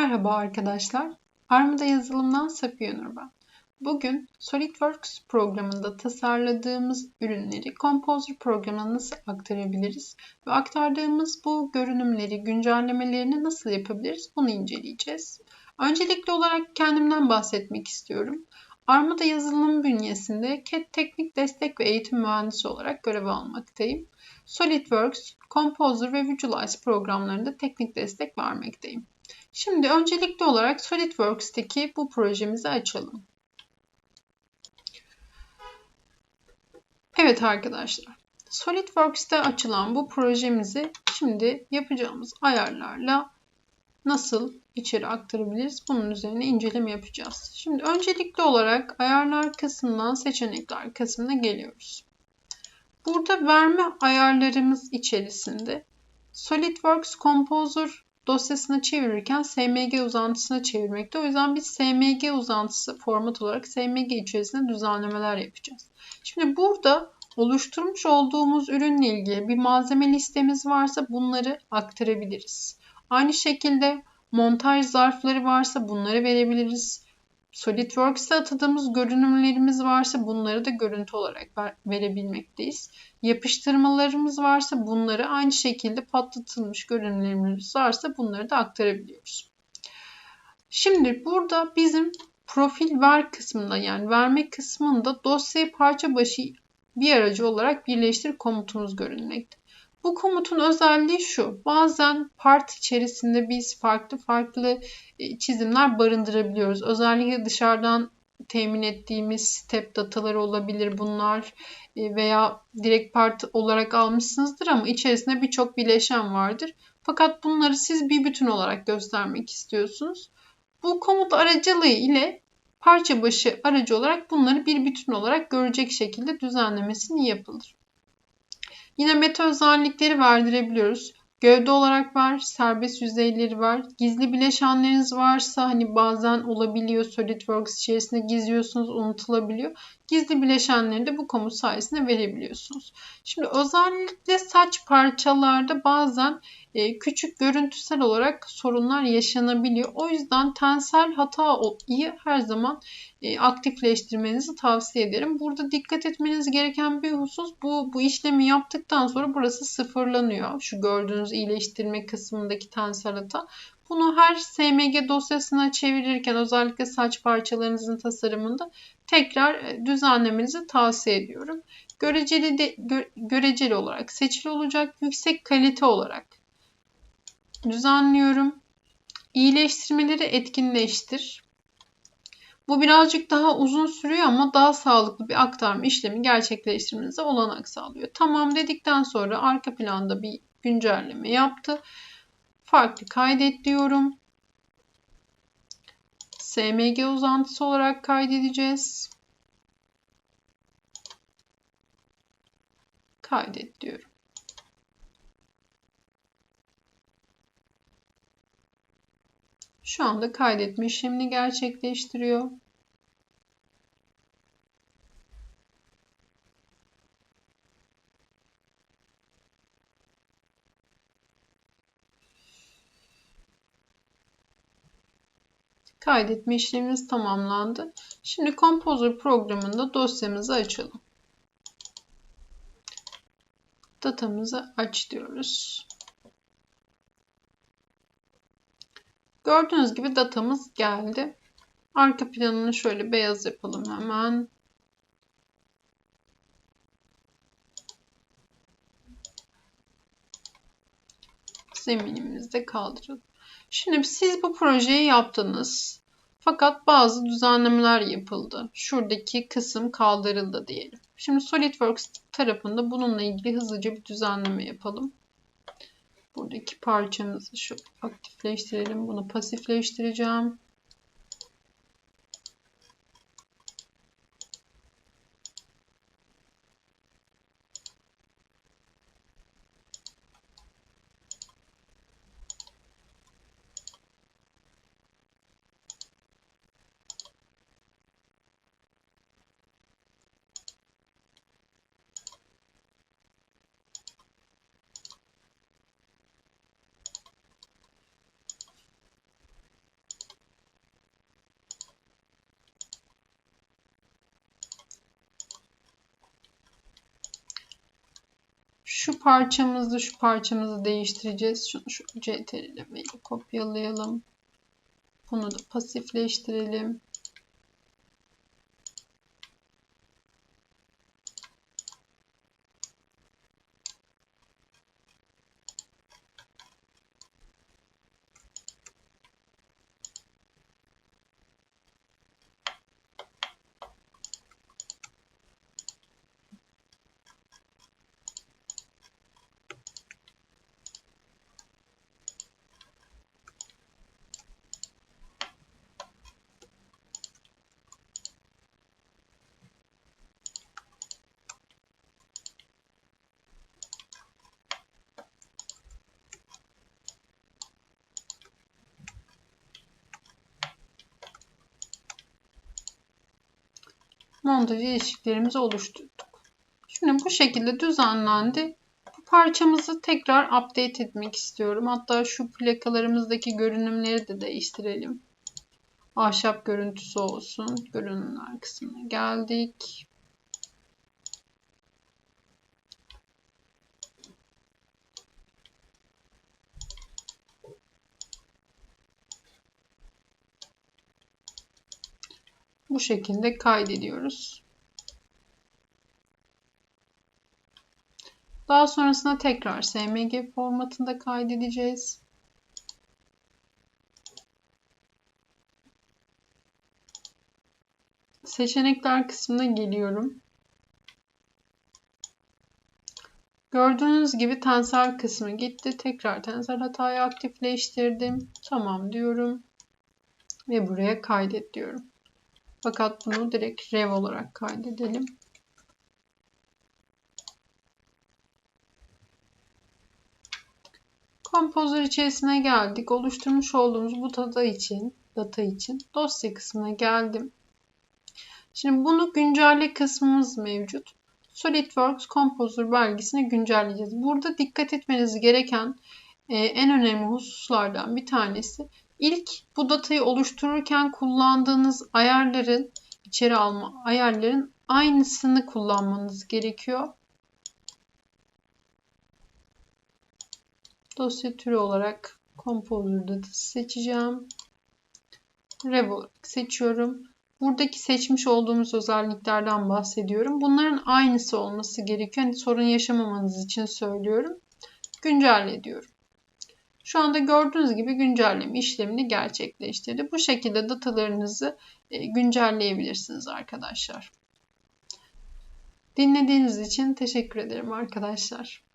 Merhaba arkadaşlar. Armada yazılımdan Safiye Nur ben. Bugün SolidWorks programında tasarladığımız ürünleri Composer programına nasıl aktarabiliriz ve aktardığımız bu görünümleri, güncellemelerini nasıl yapabiliriz bunu inceleyeceğiz. Öncelikli olarak kendimden bahsetmek istiyorum. Armada yazılım bünyesinde CAD teknik destek ve eğitim mühendisi olarak görev almaktayım. SolidWorks, Composer ve Visualize programlarında teknik destek vermekteyim. Şimdi öncelikli olarak SolidWorks'teki bu projemizi açalım. Evet arkadaşlar, SolidWorks'te açılan bu projemizi şimdi yapacağımız ayarlarla nasıl içeri aktarabiliriz? Bunun üzerine inceleme yapacağız. Şimdi öncelikli olarak ayarlar kısmından seçenekler kısmına geliyoruz. Burada verme ayarlarımız içerisinde SolidWorks Composer dosyasına çevirirken SMG uzantısına çevirmekte. O yüzden biz SMG uzantısı format olarak SMG içerisinde düzenlemeler yapacağız. Şimdi burada oluşturmuş olduğumuz ürünle ilgili bir malzeme listemiz varsa bunları aktarabiliriz. Aynı şekilde montaj zarfları varsa bunları verebiliriz. SolidWorks'te atadığımız görünümlerimiz varsa bunları da görüntü olarak verebilmekteyiz. Yapıştırmalarımız varsa bunları aynı şekilde patlatılmış görünümlerimiz varsa bunları da aktarabiliyoruz. Şimdi burada bizim profil ver kısmında yani verme kısmında dosyayı parça başı bir aracı olarak birleştir komutumuz görünmekte. Bu komutun özelliği şu. Bazen part içerisinde biz farklı farklı e, çizimler barındırabiliyoruz. Özellikle dışarıdan temin ettiğimiz step dataları olabilir bunlar e, veya direkt part olarak almışsınızdır ama içerisinde birçok bileşen vardır. Fakat bunları siz bir bütün olarak göstermek istiyorsunuz. Bu komut aracılığı ile parça başı aracı olarak bunları bir bütün olarak görecek şekilde düzenlemesini yapılır. Yine meta özellikleri verdirebiliyoruz. Gövde olarak var, serbest yüzeyleri var. Gizli bileşenleriniz varsa hani bazen olabiliyor SolidWorks içerisinde gizliyorsunuz unutulabiliyor. Gizli bileşenleri de bu komut sayesinde verebiliyorsunuz. Şimdi özellikle saç parçalarda bazen küçük görüntüsel olarak sorunlar yaşanabiliyor. O yüzden tensel hatayı her zaman e, aktifleştirmenizi tavsiye ederim. Burada dikkat etmeniz gereken bir husus bu, bu işlemi yaptıktan sonra burası sıfırlanıyor. Şu gördüğünüz iyileştirme kısmındaki tensel hata. Bunu her SMG dosyasına çevirirken özellikle saç parçalarınızın tasarımında tekrar e, düzenlemenizi tavsiye ediyorum. Göreceli de gö, göreceli olarak seçili olacak yüksek kalite olarak düzenliyorum. İyileştirmeleri etkinleştir. Bu birazcık daha uzun sürüyor ama daha sağlıklı bir aktarma işlemi gerçekleştirmenize olanak sağlıyor. Tamam dedikten sonra arka planda bir güncelleme yaptı. Farklı kaydet diyorum. SMG uzantısı olarak kaydedeceğiz. Kaydet diyorum. Şu anda kaydetme işlemini gerçekleştiriyor. Kaydetme işlemimiz tamamlandı. Şimdi Composer programında dosyamızı açalım. Datamızı aç diyoruz. Gördüğünüz gibi datamız geldi. Arka planını şöyle beyaz yapalım hemen. Zeminimizi de kaldıralım. Şimdi siz bu projeyi yaptınız. Fakat bazı düzenlemeler yapıldı. Şuradaki kısım kaldırıldı diyelim. Şimdi SolidWorks tarafında bununla ilgili hızlıca bir düzenleme yapalım. Buradaki parçamızı şu aktifleştirelim. Bunu pasifleştireceğim. Şu parçamızı şu parçamızı değiştireceğiz. Şunu şu CTRL ile kopyalayalım. Bunu da pasifleştirelim. Montaj ilişkilerimizi oluşturduk. Şimdi bu şekilde düzenlendi. Bu parçamızı tekrar update etmek istiyorum. Hatta şu plakalarımızdaki görünümleri de değiştirelim. Ahşap görüntüsü olsun. Görünümler kısmına geldik. Bu şekilde kaydediyoruz. Daha sonrasında tekrar SMG formatında kaydedeceğiz. Seçenekler kısmına geliyorum. Gördüğünüz gibi tensel kısmı gitti. Tekrar tensel hatayı aktifleştirdim. Tamam diyorum. Ve buraya kaydet diyorum. Fakat bunu direkt rev olarak kaydedelim. Composer içerisine geldik. Oluşturmuş olduğumuz bu data için, data için dosya kısmına geldim. Şimdi bunu güncelle kısmımız mevcut. SolidWorks Composer belgesini güncelleyeceğiz. Burada dikkat etmeniz gereken en önemli hususlardan bir tanesi İlk bu datayı oluştururken kullandığınız ayarların içeri alma ayarların aynısını kullanmanız gerekiyor. Dosya türü olarak Composer datası seçeceğim. Rev olarak seçiyorum. Buradaki seçmiş olduğumuz özelliklerden bahsediyorum. Bunların aynısı olması gerekiyor. Yani sorun yaşamamanız için söylüyorum. Güncelle diyorum. Şu anda gördüğünüz gibi güncelleme işlemini gerçekleştirdi. Bu şekilde datalarınızı e, güncelleyebilirsiniz arkadaşlar. Dinlediğiniz için teşekkür ederim arkadaşlar.